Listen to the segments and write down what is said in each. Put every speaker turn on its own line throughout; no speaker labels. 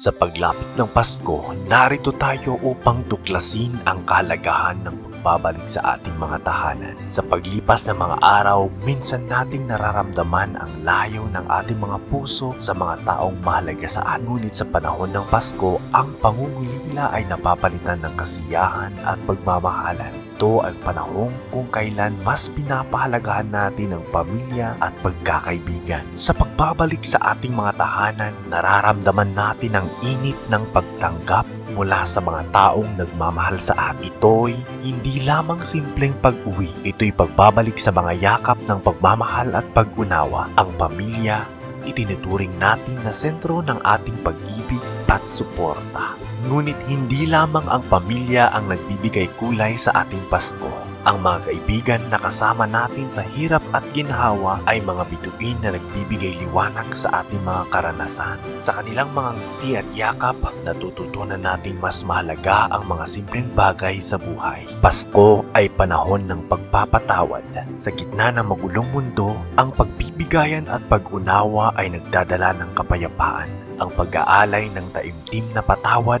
Sa paglapit ng Pasko, narito tayo upang tuklasin ang kahalagahan ng pagbabalik sa ating mga tahanan. Sa paglipas ng mga araw, minsan nating nararamdaman ang layo ng ating mga puso sa mga taong mahalaga sa atin. Ngunit sa panahon ng Pasko, ang pangungulila ay napapalitan ng kasiyahan at pagmamahalan. Ito ang panahon kung kailan mas pinapahalagahan natin ang pamilya at pagkakaibigan. Sa pagbabalik sa ating mga tahanan, nararamdaman natin ang init ng pagtanggap mula sa mga taong nagmamahal sa atin. Ito'y hindi lamang simpleng pag-uwi. Ito'y pagbabalik sa mga yakap ng pagmamahal at pag-unawa. Ang pamilya, itinuturing natin na sentro ng ating pag-ibig at suporta. Ngunit hindi lamang ang pamilya ang nagbibigay kulay sa ating Pasko. Ang mga kaibigan na kasama natin sa hirap at ginhawa ay mga bituin na nagbibigay liwanag sa ating mga karanasan. Sa kanilang mga ngiti at yakap, natututunan natin mas mahalaga ang mga simpleng bagay sa buhay. Pasko ay panahon ng pagpapatawad. Sa gitna ng magulong mundo, ang pagbibigayan at pag-unawa ay nagdadala ng kapayapaan. Ang pag-aalay ng taimtim na patawad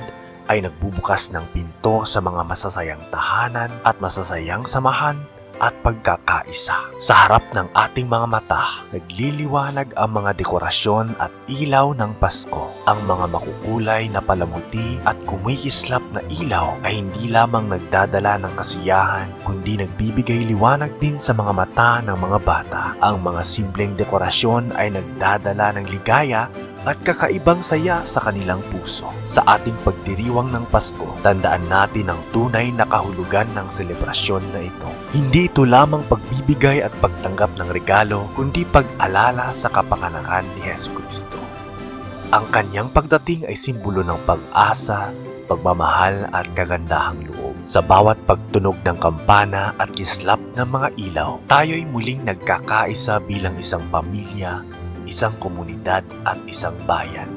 ay nagbubukas ng pinto sa mga masasayang tahanan at masasayang samahan at pagkakaisa. Sa harap ng ating mga mata, nagliliwanag ang mga dekorasyon at ilaw ng Pasko. Ang mga makukulay na palamuti at kumikislap na ilaw ay hindi lamang nagdadala ng kasiyahan, kundi nagbibigay liwanag din sa mga mata ng mga bata. Ang mga simpleng dekorasyon ay nagdadala ng ligaya at kakaibang saya sa kanilang puso. Sa ating pagdiriwang ng Pasko, tandaan natin ang tunay na kahulugan ng selebrasyon na ito. Hindi ito lamang pagbibigay at pagtanggap ng regalo, kundi pag-alala sa kapanganakan ni Yesu Kristo. Ang kanyang pagdating ay simbolo ng pag-asa, pagmamahal at kagandahang loob. Sa bawat pagtunog ng kampana at kislap ng mga ilaw, tayo'y muling nagkakaisa bilang isang pamilya, isang komunidad at isang bayan.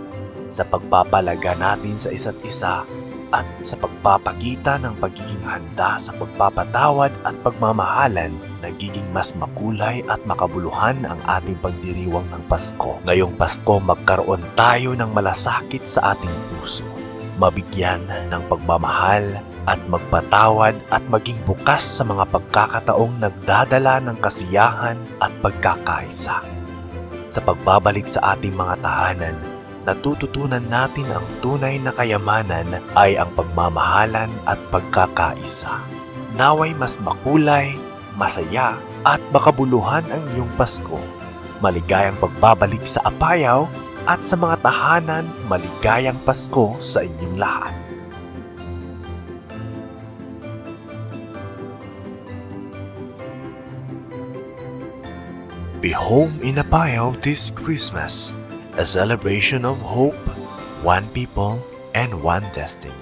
Sa pagpapalaga natin sa isa't isa at sa pagpapakita ng pagiging handa sa pagpapatawad at pagmamahalan, nagiging mas makulay at makabuluhan ang ating pagdiriwang ng Pasko. Ngayong Pasko, magkaroon tayo ng malasakit sa ating puso. Mabigyan ng pagmamahal at magpatawad at maging bukas sa mga pagkakataong nagdadala ng kasiyahan at pagkakaisa. Sa pagbabalik sa ating mga tahanan, natututunan natin ang tunay na kayamanan ay ang pagmamahalan at pagkakaisa. Naway mas makulay, masaya at makabuluhan ang iyong Pasko. Maligayang pagbabalik sa Apayaw at sa mga tahanan, maligayang Pasko sa inyong lahat. Be home in Apayao this Christmas, a celebration of hope, one people, and one destiny.